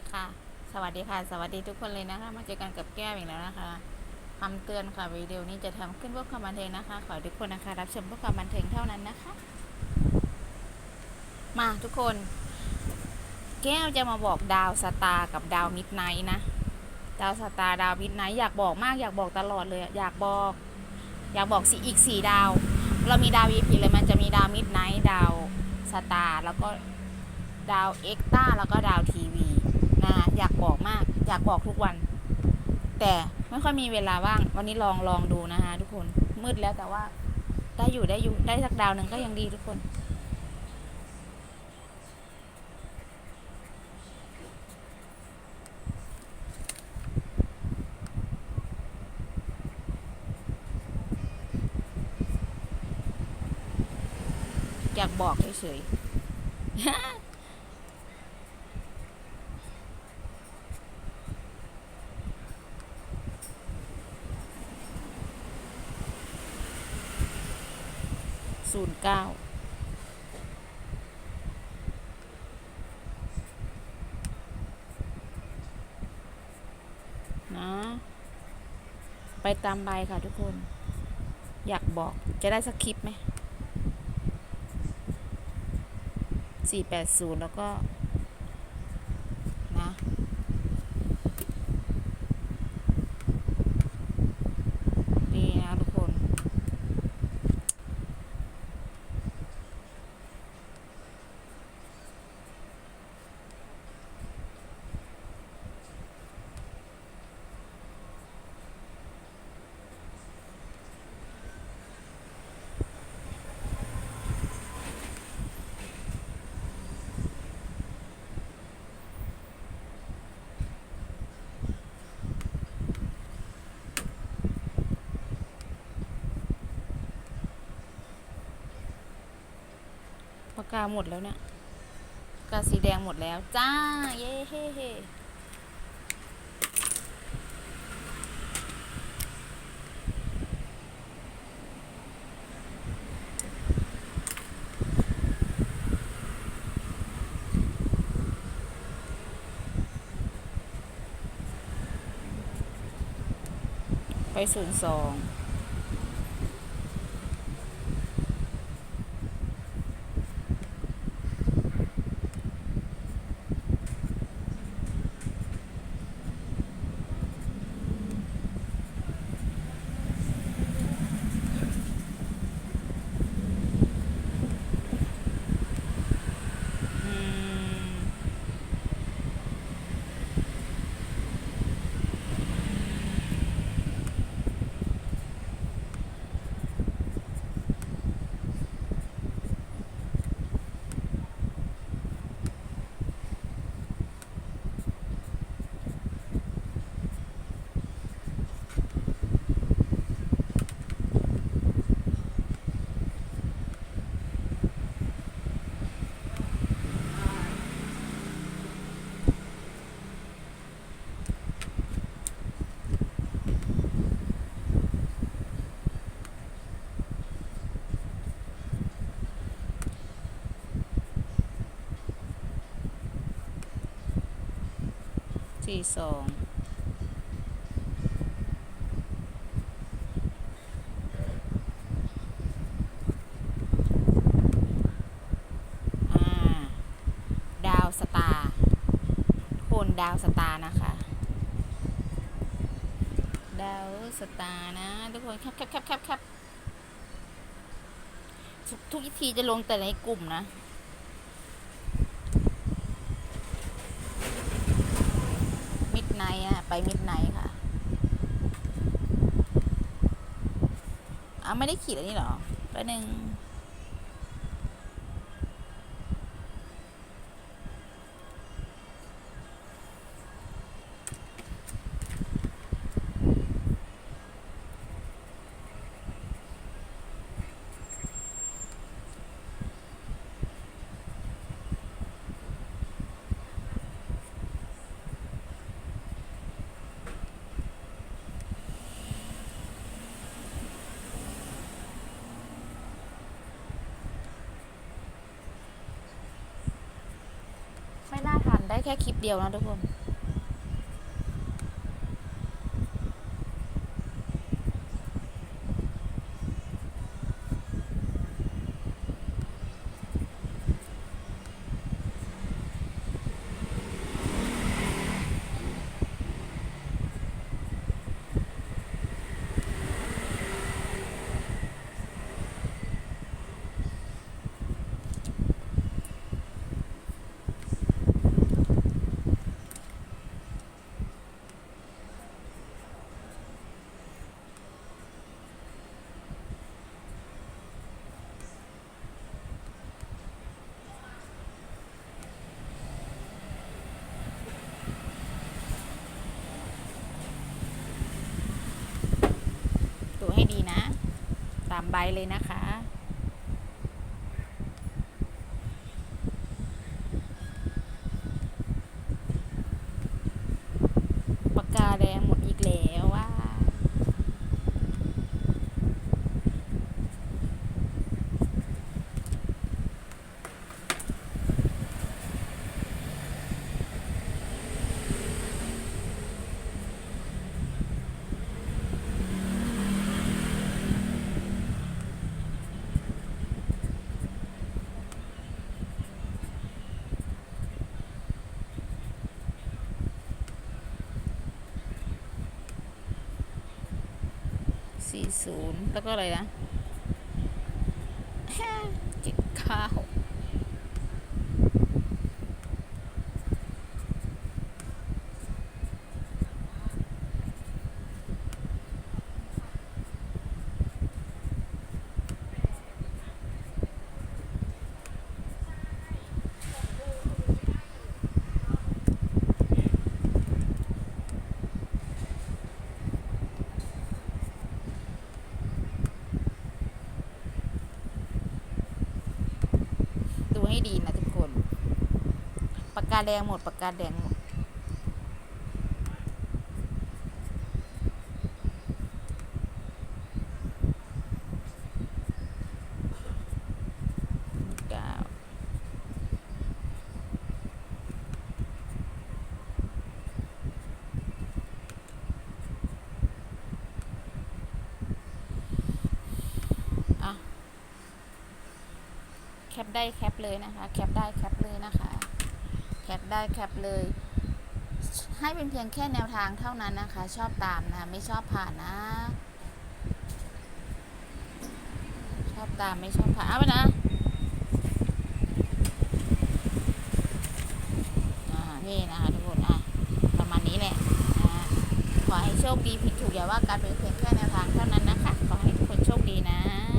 ดีค่ะ สวัสดีค่ะ สวัสดีทุกคนเลยนะคะ มาเจอกันกับแก้วอีกแล้วนะคะคำเตือนค่ะวิดีโอนี้จะทำขึ้นเพื่อความบันเทิงนะคะ ขอทุกคนนะคะ รับชมเพื่อความบันเทิงเท่านั้นนะคะ มาทุกคน แก้วจะมาบอกดาวสตาร์กับดาวมิดไนท์นะ ดาวสตาร์ดาวมิดไนท์อยากบอกมากอยากบอกตลอดเลย อยากบอก อยากบอกสีอีกสี่ดาว เรามีดาว EP เลยมันจะมีดาวมิดไนท์ดาวสตาร์แล้วก็ดาวเอ็กต้าแล้วก็ดาวทีวี อยากบอกทุกวัน แต่ไม่ค่อยมีเวลาว่าง วันนี้ลองลองดูนะคะทุกคนมืดแล้วแต่ว่าได้อยู่ได้อยู่ได้สักดาวหนึ่งก็ยังดีทุกคนอยากบอกเฉยๆ ศูนย์เก้านะ ไปตามใบค่ะทุกคน อยากบอกจะได้สักคลิปไหมสี่แปดศูนย์แล้วก็ นะ นี่นะทุกคน ปา กาหมดแล้วเนี่ย กาสีแดงหมดแล้ว จ้า เย้เฮ้เฮ้ไปศูนย์สอง สี่สองอ่าดาวสตาร์โคนดาวสตาร์นะคะ ดาวสตาร์นะ ทุกคนครับครับครับครับครับทุกทุกทีจะลงแต่ในกลุ่มนะ มิด ไนท์อะไปมิดไนท์ค่ะอ้าวไม่ได้ขีดอันนี้หรอแป๊บนึง แค่คลิปเดียวนะทุกคน ดีนะ ตามใบเลยนะคะ ปากกาแดงหมดอีกแล้วว่า สี่ศูนย์แล้วก็อะไรนะเจ็ดเก้าดู ให้ดีนะทุกคน ปากกาแดงหมด ปากกาแดงหมด เก้า อะ แคปได้แคปเลยนะคะ แคปได้แคปเลยนะคะ แคปได้แคปเลย ให้เป็นเพียงแค่แนวทางเท่านั้นนะคะ ชอบตามนะ ไม่ชอบผ่านนะ ชอบตามไม่ชอบผ่านเอาไปนะนี่นะคะทุกคนอะประมาณนี้แหละนะขอให้โชคดีผิดถูกอย่าว่ากันเป็นเพียงแค่แนวทางเท่านั้นนะคะ ขอให้ทุกคนโชคดีนะ